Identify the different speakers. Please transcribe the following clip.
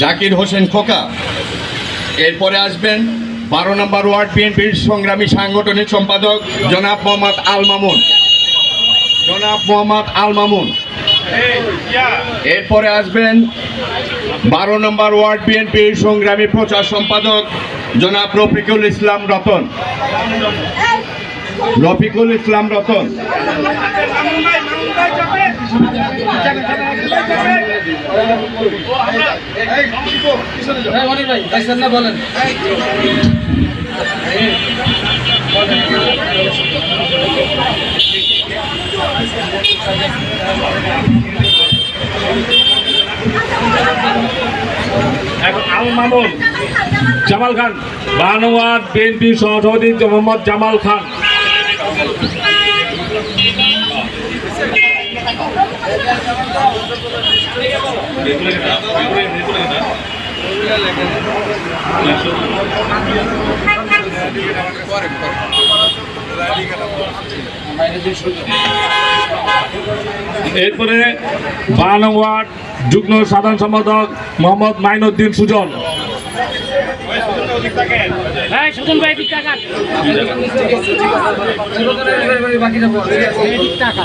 Speaker 1: জাকির হোসেন খোকা। এরপরে আসবেন বারো নম্বর ওয়ার্ড বিএনপির সংগ্রামী সাংগঠনিক সম্পাদক জনাব মোহাম্মদ আল মামুন। জনাব মোহাম্মদ আল মামুন। এরপরে আসবেন বারো নম্বর ওয়ার্ড বিএনপির সংগ্রামী প্রচার সম্পাদক জনাব রফিকুল ইসলাম রতন। রফিকুল ইসলাম রতন।
Speaker 2: বলেন
Speaker 3: আল জামাল খান। বানোয়ার বিএনপি সহসভাপতি মোহাম্মদ জামাল খান। এরপরে বানোয়ার যুগ্ম সাধারণ সম্পাদক মোহাম্মদ মাইনুদ্দিন সুজন।
Speaker 4: সুজন ভাই দিক টাকা
Speaker 2: বাকি
Speaker 4: টাকা